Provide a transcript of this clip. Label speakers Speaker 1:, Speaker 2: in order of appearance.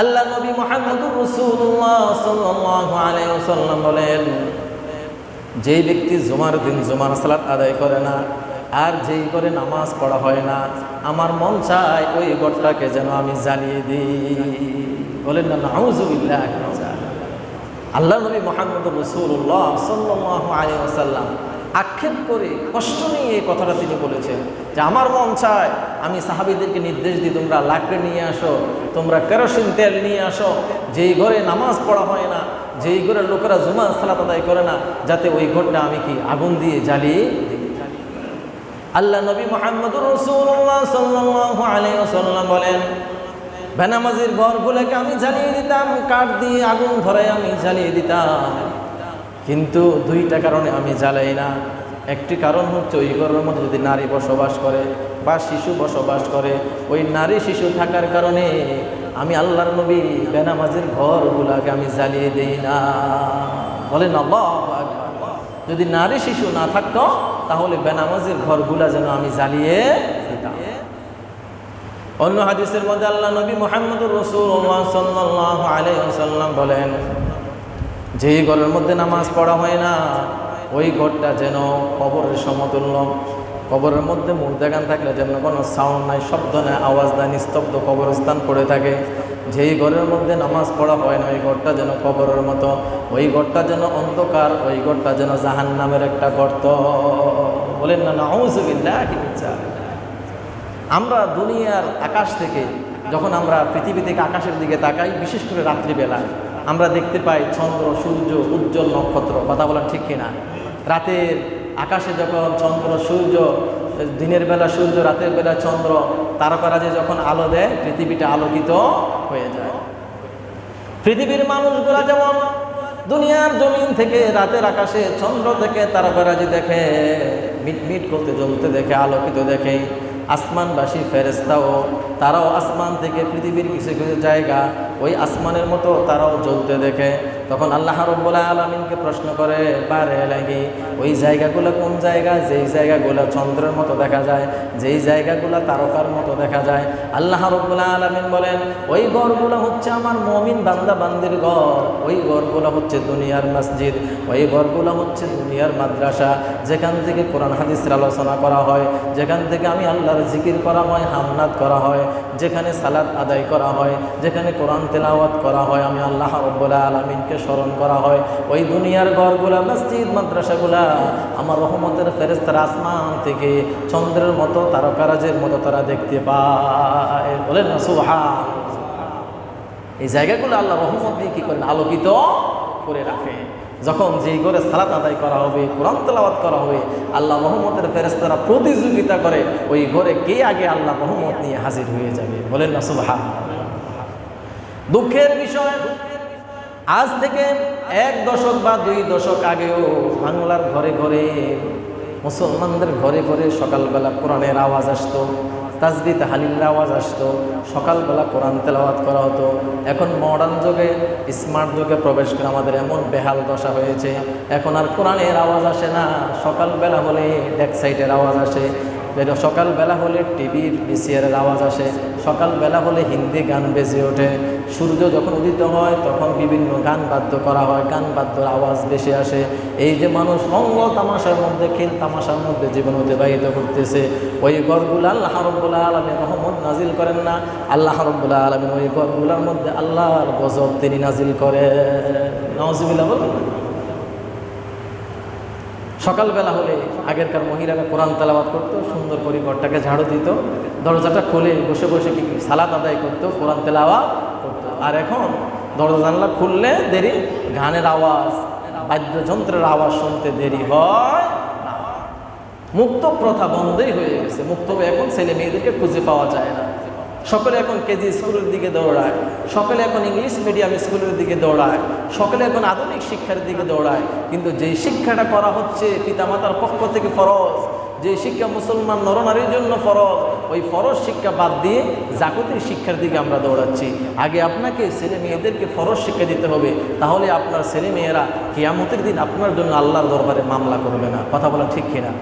Speaker 1: আল্লাহ নবী মোহাম্মদুর রসুল্লাহ ওয়াসাল্লাম বলেন যেই ব্যক্তি জুমার দিন জুমার সালাত আদায় করে না, আর যেই করে নামাজ পড়া হয় না, আমার মন চায় ওই ঘরটাকে যেন আমি জ্বালিয়ে দিই। বলেন না নাউজুবিল্লাহ আল্লাহ নবী মোহাম্মদ রসুল্লাহ সাল্লাহ আলী আসাল্লাম আক্ষেপ করে কষ্ট নিয়ে এই কথাটা তিনি বলেছেন যে আমার মন চায় আমি সাহাবিদেরকে নির্দেশ দিই, তোমরা লাকড়ে নিয়ে আসো, তোমরা কেরোসিন তেল নিয়ে আসো, যেই ঘরে নামাজ পড়া হয় না, যেই ঘরের লোকেরা জুমা সালাত আদায় করে না, যাতে ওই ঘরটা আমি কি আগুন দিয়ে জ্বালিয়ে আল্লাহ নবী মোহাম্মদুর রসুল্লাহ সাল্লাহ আলাইসাল্লাম বলেন, বেনামাজির ঘরগুলোকে আমি জ্বালিয়ে দিতাম, কাঠ দিয়ে আগুন ধরে আমি জ্বালিয়ে দিতাম। কিন্তু দুইটা কারণে আমি জ্বালাই না। একটি কারণ হচ্ছে ওই ঘরের মধ্যে যদি নারী বসবাস করে বা শিশু বসবাস করে, ওই নারী শিশু থাকার কারণে আমি আল্লাহর নবী বেনামাজির ঘরগুলাকে আমি জ্বালিয়ে দিই না। বলেন। যদি নারী শিশু না থাকতো, তাহলে বেনামাজির ঘরগুলা যেন আমি জ্বালিয়ে অন্য হাদিসের মধ্যে আল্লাহ নবী মোহাম্মদুর রসুল্লাহ সাল্লাহ আলাইসাল্লাম বলেন, যেই ঘরের মধ্যে নামাজ পড়া হয় না, ওই ঘরটা যেন কবরের সমতুল্য। কবরের মধ্যে মুর্দাগান থাকলে যেন কোনো সাউন্ড নাই, শব্দ নাই, আওয়াজ নাই, নিস্তব্ধ কবরস্থান পড়ে থাকে। যেই ঘরের মধ্যে নামাজ পড়া হয় না, ওই ঘরটা যেন কবরের মতো। ওই ঘরটা যেন অন্ধকার, ওই ঘরটা যেন জাহান নামের একটা গর্ত। বলেন না নাউজুবিল্লাহ আমরা দুনিয়ার আকাশ থেকে, যখন আমরা পৃথিবী থেকে আকাশের দিকে তাকাই, বিশেষ করে রাত্রিবেলা, আমরা দেখতে পাই চন্দ্র, সূর্য, উজ্জ্বল নক্ষত্র। কথা বলা ঠিক কিনা? রাতের আকাশে যখন চন্দ্র, সূর্য, দিনের বেলা সূর্য, রাতের বেলা চন্দ্র, তারকারাজে যখন আলো দেয়, পৃথিবীটা আলোকিত হয়ে যায়। পৃথিবীর মানুষগুলা যেমন দুনিয়ার জমিন থেকে রাতের আকাশে চন্দ্র থেকে তারকারাজি দেখে, মিটমিট করতে জ্বলতে দেখে, আলোকিত দেখে, আসমানবাসী ফেরেস্তাও তারাও আসমান থেকে পৃথিবীর কিছু কিছু জায়গা ওই আসমানের মতো তারাও জ্বলতে দেখে। তখন আল্লাহ রব্বুল আলমিনকে প্রশ্ন করে, বারে লাগি ওই জায়গাগুলো কোন জায়গা? যেই জায়গাগুলো চন্দ্রের মতো দেখা যায়, যেই জায়গাগুলো তারকার মতো দেখা যায়। আল্লাহ রব্বুল আলমিন বলেন, ওই ঘরগুলো হচ্ছে আমার মমিন বান্দা বান্দির ঘর। ওই ঘরগুলো হচ্ছে দুনিয়ার মসজিদ। ওই ঘরগুলো হচ্ছে দুনিয়ার মাদ্রাসা। যেখান থেকে কোরআন হাদিসের আলোচনা করা হয়, যেখান থেকে আমি আল্লাহর জিকির করা হয় হামনাত করা হয়, যেখানে সালাদ আদায় করা হয়, যেখানে কোরআন তেলাওয়াত করা হয়, আমি আল্লাহ রব্বুল্লাহ আলমিনকে স্মরণ করা হয়। ওই দুনিয়ার ঘরগুলা, মসজিদ, মাদ্রাসাগুলা, আমার রহমতের ফেরেস্তার আসমান থেকে চন্দ্রের মতো, তারকারাজের মতো তারা দেখতে পায়। বলেন না সুহা এই জায়গাগুলো আল্লাহ রহমত দিয়ে কী করেন আলোকিত করে রাখে? যখন যে ঘরে সালাত আদায় করা হবে, কোরআন তেলাওয়াত করা হবে, আল্লাহ রহমতের ফেরেস্তারা প্রতিযোগিতা করে, ওই ঘরে কে আগে আল্লাহ রহমত নিয়ে হাজির হয়ে যাবে? বলেন না সুভা দুঃখের বিষয়, আজ থেকে এক দশক বা দুই দশক আগেও বাংলার ঘরে ঘরে, মুসলমানদের ঘরে ঘরে সকালবেলা কোরআনের আওয়াজ আসতো, তাজবি তাহালিলের আওয়াজ আসতো, সকালবেলা কোরআন তেলাওয়াত করা হতো। এখন মডার্ন যুগে স্মার্ট যুগে প্রবেশ করে আমাদের এমন বেহাল দশা হয়েছে, এখন আর কোরআনের আওয়াজ আসে না, সকালবেলা হলে ডেক সাইটের আওয়াজ আসে। যেটা সকালবেলা হলে টিভির বিসিআরের আওয়াজ আসে, সকালবেলা হলে হিন্দি গান বেজে ওঠে। সূর্য যখন উদিত হয়, তখন বিভিন্ন গান বাদ্য করা হয়, গান বাদ্যর আওয়াজ বেশি আসে। এই যে মানুষ রঙ্গ তামাশার মধ্যে খেল তামাশার মধ্যে জীবন অতিবাহিত করতেছে। ওই ঘরগুলো আল্লাহ রব্বুল্লাহ আলমী রহমত নাজিল করেন না। আল্লাহ রব্বুল্লাহ আলমিন ওই ঘরগুলোর মধ্যে আল্লাহর গজব তিনি নাজিল করে নওয়াজিবিল্লাহ বলুন। সকালবেলা হলে আগেরকার মহিলারা কোরআন তালাবাদ করতো, সুন্দর করে ঘরটাকে ঝাড়ু দিত, দরজাটা খুলে বসে বসে কি সালাদ আদায় করতো, কোরআন তেলাওয়াত করতো। আর এখন দরজা জানলা খুললে দেরি, গানের আওয়াজ, বাদ্যযন্ত্রের আওয়াজ শুনতে দেরি হয়। মুক্ত প্রথা বন্ধই হয়ে গেছে। মুক্ত এখন ছেলে মেয়েদেরকে খুঁজে পাওয়া যায় না। সকলে এখন কেজি স্কুলের দিকে দৌড়ায়, সকলে এখন ইংলিশ মিডিয়াম স্কুলের দিকে দৌড়ায়, সকলে এখন আধুনিক শিক্ষার দিকে দৌড়ায়। কিন্তু যেই শিক্ষাটা করা হচ্ছে পিতামাতার পক্ষ থেকে ফরজ যে শিক্ষা মুসলমান নরনারীর জন্য ফরজ, ওই ফরজ শিক্ষা বাদ দিয়ে জাগতিক শিক্ষার দিকে আমরা দৌড়াচ্ছি। আগে আপনাকে ছেলে মেয়েদেরকে ফরজ শিক্ষা দিতে হবে, তাহলে আপনার ছেলে মেয়েরা কেয়ামতের দিন আপনার জন্য আল্লাহর দরবারে মামলা করবে না। কথা বলা ঠিক কিনা?